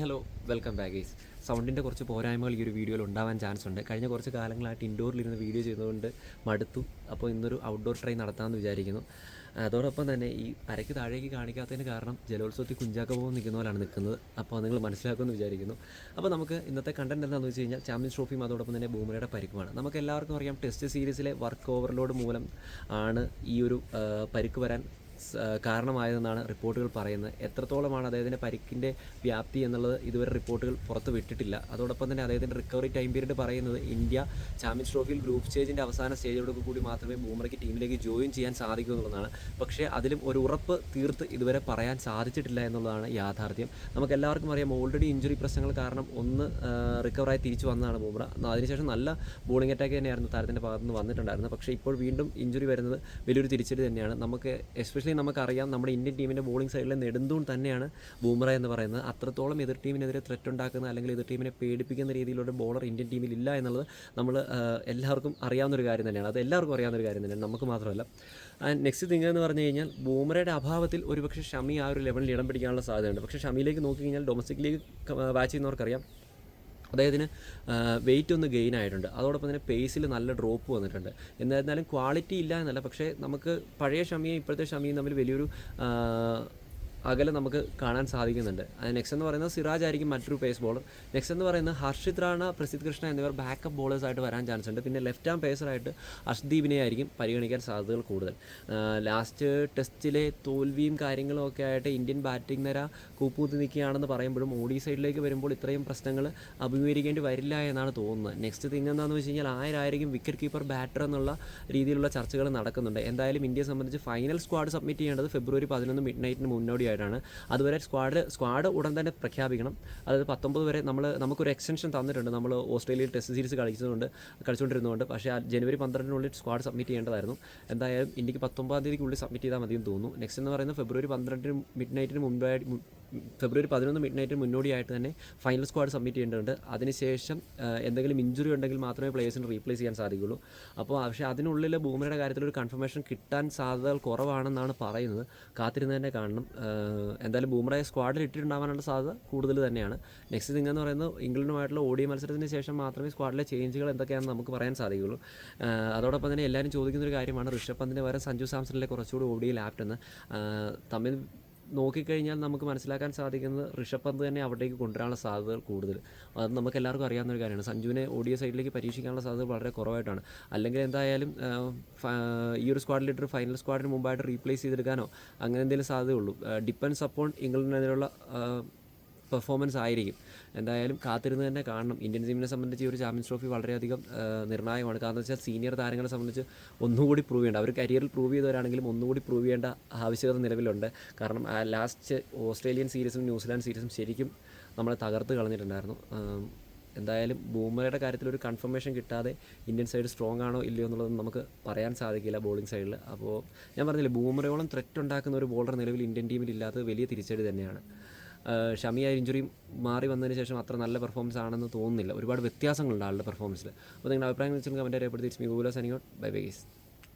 Hello welcome back guys സൗണ്ടിന്റെ കുറച്ച് പോരായ്മകൾ ഈ ഒരു വീഡിയോയിൽ ഉണ്ടാവാൻ ചാൻസ് ഉണ്ട്. കഴിഞ്ഞ കുറച്ച് കാലങ്ങളായിട്ട് ഇൻഡോറിലിരുന്ന് വീഡിയോ ചെയ്തുകൊണ്ട് മടുത്തു. അപ്പോൾ ഇന്നൊരു ഔട്ട്ഡോർ ട്രെയിൻ നടത്താമെന്ന് വിചാരിക്കുന്നു. അതോടൊപ്പം തന്നെ ഈ അരയ്ക്ക് താഴേക്ക് കാണിക്കാത്തതിന് കാരണം ജലോത്സവത്തിൽ കുഞ്ചാക്ക പോകുന്ന നിൽക്കുന്ന പോലാണ് നിൽക്കുന്നത്. അപ്പോൾ നിങ്ങൾ മനസ്സിലാക്കുമെന്ന് വിചാരിക്കുന്നു. അപ്പോൾ നമുക്ക് ഇന്നത്തെ കണ്ടന്റ് എന്താണെന്ന് വെച്ച് കഴിഞ്ഞാൽ ചാമ്പ്യൻസ് ട്രോഫിയും അതോടൊപ്പം തന്നെ ബൂമറയുടെ പരിക്കുമാണ്. നമുക്ക് എല്ലാവർക്കും അറിയാം ടെസ്റ്റ് സീരീസിലെ വർക്ക് ഓവർലോഡ് മൂലം ആണ് ഈ ഒരു പരിക്ക് വരാൻ കാരണമായതെന്നാണ് റിപ്പോർട്ടുകൾ പറയുന്നത്. എത്രത്തോളമാണ് അദ്ദേഹത്തിന്റെ പരിക്കിന്റെ വ്യാപ്തി എന്നുള്ളത് ഇതുവരെ റിപ്പോർട്ടുകൾ പുറത്ത് വിട്ടിട്ടില്ല. അതോടൊപ്പം തന്നെ അദ്ദേഹത്തിന്റെ റിക്കവറി ടൈം പീരീഡ് പറയുന്നത് ഇന്ത്യ ചാമ്പ്യൻസ് ട്രോഫിയിൽ ഗ്രൂപ്പ് സ്റ്റേജിന്റെ അവസാന സ്റ്റേജോട് കൂടി മാത്രമേ ബൂമറയ്ക്ക് ടീമിലേക്ക് ജോയിൻ ചെയ്യാൻ സാധിക്കൂ എന്നുള്ളതാണ്. പക്ഷേ അതിലും ഒരു ഉറപ്പ് തീർത്ത് ഇതുവരെ പറയാൻ സാധിച്ചിട്ടില്ല എന്നുള്ളതാണ് യാഥാർത്ഥ്യം. നമുക്ക് എല്ലാവർക്കും അറിയാം ഓൾറെഡി ഇഞ്ചുറി പ്രശ്നങ്ങൾ കാരണം ഒന്ന് റിക്കവറായി തിരിച്ചു വന്നതാണ് ബൂമറ. അതിനുശേഷം നല്ല ബോളിംഗ് അറ്റാക്ക് തന്നെയായിരുന്നു താരത്തിന്റെ ഭാഗത്തുനിന്ന് വന്നിട്ടുണ്ടായിരുന്നത്. പക്ഷേ ഇപ്പോൾ വീണ്ടും ഇഞ്ചുറി വരുന്നത് വലിയൊരു തിരിച്ചടി തന്നെയാണ്. നമുക്ക് എസ്പെഷ്യലി നമുക്കറിയാം. നമ്മുടെ ഇന്ത്യൻ ടീമിന്റെ ബോളിംഗ് സൈഡിലെ നെടുന്തൂൺ തന്നെയാണ് ബൂമറ എന്ന് പറയുന്നത്. അത്രത്തോളം എതിർ ടീമിനെതിരെ ത്രെറ്റ് ഉണ്ടാക്കുന്ന അല്ലെങ്കിൽ എതിർ ടീമിനെ പേടിപ്പിക്കുന്ന രീതിയിലുള്ള ബോളർ ഇന്ത്യൻ ടീമിൽ ഇല്ല എന്നുള്ളത് നമ്മൾ എല്ലാവർക്കും അറിയാവുന്ന ഒരു കാര്യം തന്നെയാണ്. അത് എല്ലാവർക്കും അറിയാവുന്ന ഒരു കാര്യം തന്നെയാണ്. നമുക്ക് മാത്രമല്ല ആൻഡ് നെക്സ്റ്റ് തിങ് എന്ന് പറഞ്ഞു കഴിഞ്ഞാൽ ബൂമറയുടെ അഭാവത്തിൽ ഒരുപക്ഷെ ഷമി ആ ഒരു ലെവലിൽ ഇടം പിടിക്കാനുള്ള സാധ്യതയുണ്ട്. പക്ഷേ ഷമിയിലേക്ക് നോക്കി കഴിഞ്ഞാൽ ഡൊമസ്റ്റിക് ലീഗ് വാച്ച് ചെയ്യുന്നവർക്കറിയാം. അദ്ദേഹത്തിന് വെയിറ്റ് ഒന്ന് ഗെയിൻ ആയിട്ടുണ്ട്. അതോടൊപ്പം തന്നെ പേസിൽ നല്ല ഡ്രോപ്പ് വന്നിട്ടുണ്ട്. എന്തായിരുന്നാലും ക്വാളിറ്റി ഇല്ല എന്നല്ല. പക്ഷേ നമുക്ക് പഴയ ഷമിയും ഇപ്പോഴത്തെ ഷമിയും തമ്മിൽ വലിയൊരു അകലം നമുക്ക് കാണാൻ സാധിക്കുന്നുണ്ട്. നെക്സ്റ്റ് എന്ന് പറയുന്നത് സിറാജ് ആയിരിക്കും മറ്റൊരു പേസ് ബോളർ നെക്സ്റ്റ് എന്ന് പറയുന്നത് ഹർഷിത് റാണ പ്രസിദ്ധ് കൃഷ്ണ എന്നിവർ ബാക്കപ്പ് ബോളേഴ്സ് ആയിട്ട് വരാൻ ചാൻസ് ഉണ്ട്. പിന്നെ ലെഫ്റ്റ് ആം പേസറായിട്ട് അഷ്ദീപിനെ ആയിരിക്കും പരിഗണിക്കാൻ സാധ്യതകൾ കൂടുതൽ. ലാസ്റ്റ് ടെസ്റ്റിലെ തോൽവിയും കാര്യങ്ങളും ഒക്കെ ആയിട്ട് ഇന്ത്യൻ ബാറ്റിംഗ് നിര കൂപ്പൂത്തി നിൽക്കുകയാണെന്ന് പറയുമ്പോഴും ഓഡി സൈഡിലേക്ക് വരുമ്പോൾ ഇത്രയും പ്രശ്നങ്ങൾ അഭിമുഖീകരിക്കേണ്ടി വരില്ല എന്നാണ് തോന്നുന്നത്. നെക്സ്റ്റ് തിങ് എന്താണെന്ന് വെച്ച് കഴിഞ്ഞാൽ ആരായിരിക്കും വിക്കറ്റ് കീപ്പർ ബാറ്റർ എന്നുള്ള രീതിയിലുള്ള ചർച്ചകൾ നടക്കുന്നുണ്ട്. എന്തായാലും ഇന്ത്യയെ സംബന്ധിച്ച് ഫൈനൽ സ്ക്വാഡ് സബ്മിറ്റ് ചെയ്യേണ്ടത് ഫെബ്രുവരി പതിനൊന്ന് മിഡ് നൈറ്റിന് മുന്നോടിയായിട്ടാണ് അതുവരെ സ്ക്വാഡ് സ്ക്വാഡ് ഉടൻ തന്നെ പ്രഖ്യാപിക്കണം. അതായത് പത്തൊമ്പത് വരെ നമ്മൾ നമുക്കൊരു എക്സ്റ്റൻഷൻ തന്നിട്ടുണ്ട്. നമ്മൾ ഓസ്ട്രേലിയയിൽ ടെസ്റ്റ് സീരീസ് കളിച്ചതുകൊണ്ട് കളിച്ചുകൊണ്ടിരുന്നതുകൊണ്ട്. പക്ഷേ ജനുവരി പന്ത്രണ്ടിനുള്ളിൽ സ്ക്വാഡ് സബ്മിറ്റ് ചെയ്യേണ്ടതായിരുന്നു. എന്തായാലും ഇന്ത്യയ്ക്ക് പത്തൊമ്പതാം തീയതിക്കുള്ളിൽ സബ്മിറ്റ് ചെയ്താൽ മതിയെന്ന് തോന്നുന്നു. നെക്സ്റ്റ് എന്ന് പറയുന്നത് ഫെബ്രുവരി പന്ത്രണ്ടിന് മിഡ് നൈറ്റിന് മുമ്പായി ഫെബ്രുവരി പതിനൊന്ന് മിഡ് നൈറ്റിന് മുന്നോടിയായിട്ട് തന്നെ ഫൈനൽ സ്ക്വാഡ് സബ്മിറ്റ് ചെയ്യേണ്ടതുണ്ട്. അതിനുശേഷം എന്തെങ്കിലും ഇഞ്ചുറി ഉണ്ടെങ്കിൽ മാത്രമേ പ്ലേയേഴ്സിന് റീപ്ലേസ് ചെയ്യാൻ സാധിക്കുള്ളൂ അപ്പോൾ പക്ഷേ അതിനുള്ളിൽ ബൂമറയുടെ കാര്യത്തിൽ ഒരു കൺഫർമേഷൻ കിട്ടാൻ സാധ്യതകൾ കുറവാണെന്നാണ് പറയുന്നത്. കാത്തിരുന്ന് തന്നെ കാണണം. എന്തായാലും ബൂമറയെ സ്ക്വാഡിൽ ഇട്ടിട്ടുണ്ടാവാനുള്ള സാധ്യത കൂടുതൽ തന്നെയാണ്. നെക്സ്റ്റ് തിങ് എന്ന് പറയുന്നത് ഇംഗ്ലണ്ടുമായിട്ടുള്ള ഓഡിയ മത്സരത്തിന് ശേഷം മാത്രമേ സ്ക്വാഡിലെ ചേഞ്ചുകൾ എന്തൊക്കെയാണെന്ന് നമുക്ക് പറയാൻ സാധിക്കുള്ളൂ അതോടൊപ്പം തന്നെ എല്ലാവരും ചോദിക്കുന്ന ഒരു കാര്യമാണ്. ഋഷഭ് പന്തിന് വരെ സഞ്ജു സാംസണിലെ കുറച്ചുകൂടി ഓടിയിൽ ലാപ്റ്റെന്ന് തമ്മിൽ നോക്കിക്കഴിഞ്ഞാൽ നമുക്ക് മനസ്സിലാക്കാൻ സാധിക്കുന്നത് ഋഷഭ് പന്ത് തന്നെ അവിടേക്ക് കൊണ്ടുവരാനുള്ള സാധ്യതകൾ കൂടുതൽ. അത് നമുക്ക് എല്ലാവർക്കും അറിയാവുന്ന ഒരു കാര്യമാണ്. സഞ്ജുവിനെ ഓഡിയ സൈഡിലേക്ക് പരീക്ഷിക്കാനുള്ള സാധ്യത വളരെ കുറവായിട്ടാണ്. അല്ലെങ്കിൽ എന്തായാലും ഈ ഒരു സ്ക്വാഡ് ഫൈനൽ സ്ക്വാഡിന് മുമ്പായിട്ട് റീപ്ലേസ് ചെയ്തെടുക്കാനോ അങ്ങനെ എന്തെങ്കിലും സാധ്യതയുള്ളൂ. ഡിപ്പെൻസ് അപ്പോൺ ഇംഗ്ലണ്ടിനെതിരെയുള്ള പെർഫോമൻസ് ആയിരിക്കും. എന്തായാലും കാത്തിരുന്ന് തന്നെ കാണണം. ഇന്ത്യൻ ടീമിനെ സംബന്ധിച്ച് ഈ ഒരു ചാമ്പ്യൻസ് ട്രോഫി വളരെയധികം നിർണായകമാണ്. കാരണം വെച്ചാൽ സീനിയർ താരങ്ങളെ സംബന്ധിച്ച് ഒന്നുകൂടി പ്രൂവ് ചെയ്യേണ്ട അവർ കരിയറിൽ പ്രൂവ് ചെയ്തവരാണെങ്കിലും ഒന്നുകൂടി പ്രൂവ് ചെയ്യേണ്ട ആവശ്യകത നിലവിലുണ്ട്. കാരണം ആ ലാസ്റ്റ് ഓസ്ട്രേലിയൻ സീരീസും ന്യൂസിലാൻഡ് സീരീസും ശരിക്കും നമ്മളെ തകർത്ത് കളഞ്ഞിട്ടുണ്ടായിരുന്നു. എന്തായാലും ബൂമറയുടെ കാര്യത്തിൽ ഒരു കൺഫർമേഷൻ കിട്ടാതെ ഇന്ത്യൻ സൈഡ് സ്ട്രോങ് ആണോ ഇല്ലയോ എന്നുള്ളത് നമുക്ക് പറയാൻ സാധിക്കില്ല ബോളിംഗ് സൈഡിൽ അപ്പോൾ ഞാൻ പറഞ്ഞില്ലേ ബൂമറയോളം ത്രെറ്റ് ഉണ്ടാക്കുന്ന ഒരു ബോളർ നിലവിൽ ഇന്ത്യൻ ടീമിൽ ഇല്ലാത്തത് വലിയ തിരിച്ചടി തന്നെയാണ്. ഷമിയ ഇഞ്ചുറി മാറി വന്നതിന് ശേഷം അത്ര നല്ല പെർഫോമൻസ് ആണെന്ന് തോന്നുന്നില്ല. ഒരുപാട് വ്യത്യാസങ്ങളുണ്ട് ആളുടെ പെർഫോമൻസിൽ അപ്പോൾ നിങ്ങളുടെ അഭിപ്രായം വെച്ചിട്ടുണ്ടെങ്കിൽ കമന്റ് രേഖപ്പെടുത്തി. Google സനിങ്ങോട്ട് bye bye